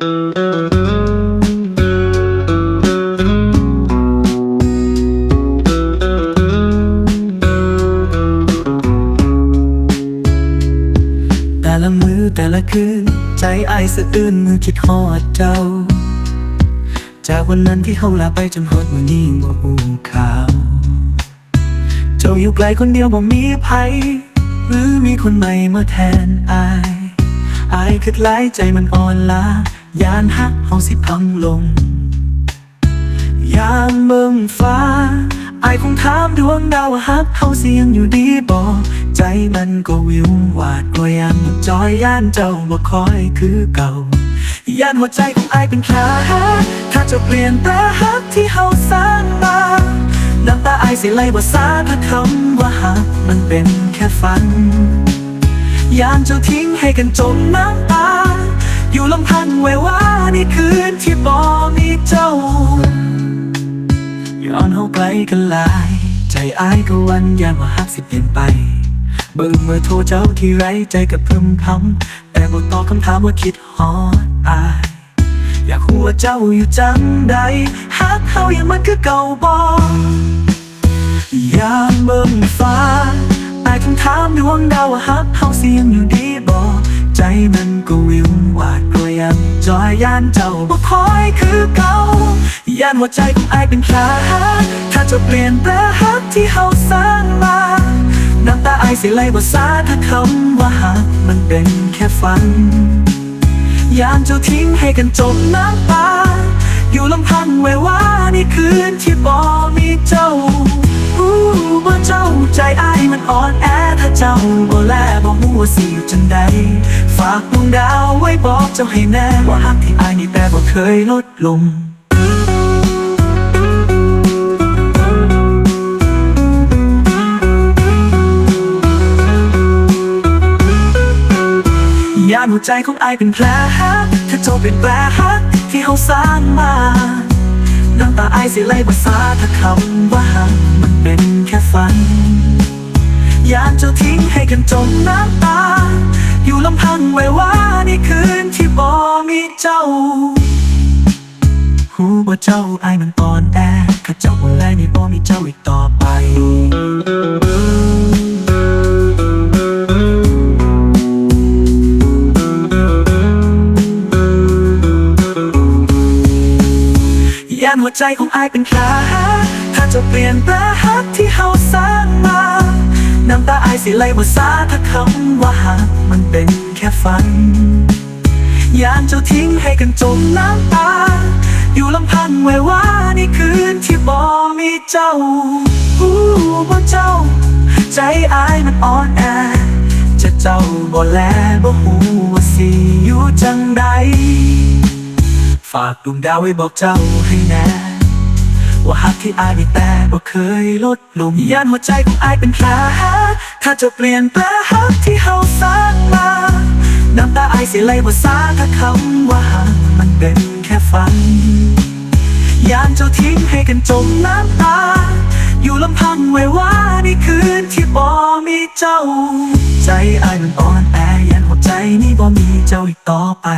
แต่ละมือแต่ละคืน ใจไอสะอื้นมือคิดฮอดเจ้า จากวันนั้นที่เฮาลาไปจนฮอดวันนี้บ่ฮู้ข่าว เจ้าอยู่ไกลคนเดียวบ่มีภัยหรือมีคนใหม่มาแทนอาย อายคิดหลายใจมันอ่อนล้า ยานฮักเฮาสิพังลง ยามเบิ่งฟ้า ไอคงถามดวงดาวว่าฮักเฮาสิยังอยู่ดีบ่ใจมันก็วิวหวาดกลัวยังจอยย่านเจ้าบ่คอยคือเก่าย่านหัวใจของไอเป็นแผลถ้าจะเปลี่ยนแปลงฮักที่เฮาสร้างมาน้ำตาไอสิไหลบ่สาถ้าคำว่าฮักมันเป็นแค่ฝันยามเจ้าทิ้งให้กันจมน้ำตา อยู่ลำพันไว้ว่าในคืนที่บ่มีเจ้า ย้อนเฮาไกลกันหลาย ใจอายก็วันยานว่าฮักสิเปลี่ยนไป เบิ่งเมื่อโทรเจ้าที่ไรใจก็พึมพำแต่บ่ตอบคำถามว่าคิดฮอดอาย อยากรู้ว่าเจ้าอยู่จังใดฮักเฮายังมันคือเก่าบ่ยามเบิ่งฟ้าอายคงถามดวงดาวว่าฮักเฮาเสิยังอยู่ดี ใจมันก็วิววาดกลัวยังจอยย่านเจ้าบ่คอยคือเก่าย่านหัวใจของอายเป็นแผลถ้าจะเปลี่ยนแปลงฮักที่เฮาสร้างมาน้ำตาอายสิไหลบ่สาถ้าคำว่าฮักมันเป็นแค่ฝันยามเจ้าทิ้งให้กันจมน้ำตาอยู่ลำพังไว้ว่าในคืนที่บ่มีเจ้าาเจ้าใจอายมันอ่อนแอถ้าเจ้าบ่แลบ่ฮู้ว่าสิอยู่จังใดฝากดวงดาวไว้บอกเจ้าให้แน่ว่าฮักที่อายนี่แต่บ่เคยลดลงยามหัวใจของอายเป็นแผลถ้าเจ้าเป็นแผลฮักที่เขาสร้างมาน้ำตาอายสิไหลภาษาถ้าคำว่าฮักมันเป็นแค่ฝัน ยามเจ้าทิ้งให้กันจมน้ำตา อยู่ลำพังไว้ว่าในคืนที่บ่มีเจ้าหูว่าเจ้าอายมันอ่อนแอข้าเจ้าว่าแลนี่บ่มีเจ้าอีกต่อไปยานหัวใจของอายเป็นแผลถ้าจะเปลี่ยนแปลงฮักที่เฮาส ตาอายสิไหลบ่สาถ้าคำว่าฮักมันเป็นแค่ฝัน ยามเจ้าทิ้งให้กันจมน้ำตา อยู่ลำพังไว้ว่าในคืนที่บ่มีเจ้าอู้บ่เจ้า ใจอายมันอ่อนแอจะเจ้าบ่แลบ่ฮู้ว่าสิอยู่จังใดฝากดวงดาวไว้บอกเจ้าให้แน่ว่าฮักที่อายมีแต่บ่เคยลดลงย่านหัวใจของอายเป็นแผล ถ้าจะเปลี่ยนแปลงฮักที่เฮาสร้างมา น้ำตาไอสิไหลบ่สาถ้าคำว่าฮักมันเป็นแค่ฝัน ยามเจ้าทิ้งให้กันจมน้ำตา อยู่ลำพังไว้ว่าในคืนที่บ่มีเจ้า ใจไอมันอ่อนแอยันหัวใจนี้บ่มีเจ้าอีกต่อไป